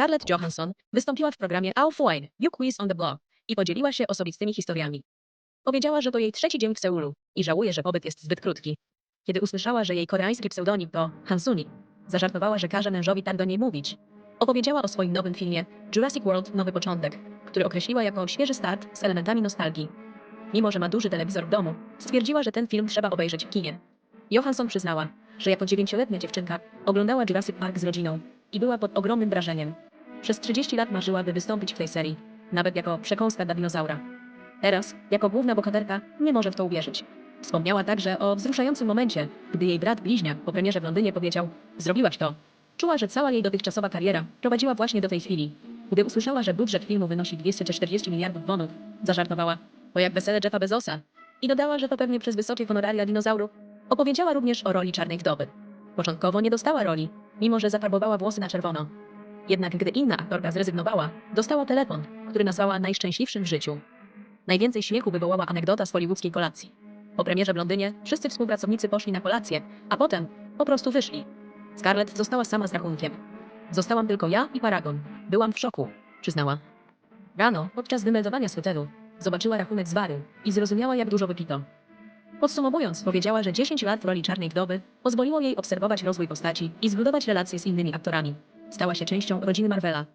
Scarlett Johansson wystąpiła w programie Auf Wine, You Quiz on the Block i podzieliła się osobistymi historiami. Powiedziała, że to jej trzeci dzień w Seulu i żałuje, że pobyt jest zbyt krótki. Kiedy usłyszała, że jej koreański pseudonim to Hansuni, zażartowała, że każe mężowi tak do niej mówić. Opowiedziała o swoim nowym filmie Jurassic World Nowy Początek, który określiła jako świeży start z elementami nostalgii. Mimo, że ma duży telewizor w domu, stwierdziła, że ten film trzeba obejrzeć w kinie. Johansson przyznała, że jako dziewięcioletnia dziewczynka oglądała Jurassic Park z rodziną i była pod ogromnym wrażeniem. Przez 30 lat marzyła, by wystąpić w tej serii, nawet jako przekąska dla dinozaura. Teraz, jako główna bohaterka, nie może w to uwierzyć. Wspomniała także o wzruszającym momencie, gdy jej brat bliźniak po premierze w Londynie powiedział: Zrobiłaś to. Czuła, że cała jej dotychczasowa kariera prowadziła właśnie do tej chwili. Gdy usłyszała, że budżet filmu wynosi 240 miliardów bonów, zażartowała, bo jak wesele Jeffa Bezosa. I dodała, że to pewnie przez wysokie honoraria dinozaurów. Opowiedziała również o roli czarnej wdowy. Początkowo nie dostała roli, mimo że zafarbowała włosy na czerwono. Jednak gdy inna aktorka zrezygnowała, dostała telefon, który nazwała najszczęśliwszym w życiu. Najwięcej śmiechu wywołała anegdota z hollywoodzkiej kolacji. Po premierze w Londynie wszyscy współpracownicy poszli na kolację, a potem po prostu wyszli. Scarlett została sama z rachunkiem. Zostałam tylko ja i Paragon. Byłam w szoku, przyznała. Rano, podczas wymeldowania z hotelu, zobaczyła rachunek z bary i zrozumiała, jak dużo wypito. Podsumowując, powiedziała, że 10 lat w roli czarnej wdowy pozwoliło jej obserwować rozwój postaci i zbudować relacje z innymi aktorami. Stała się częścią rodziny Marvela.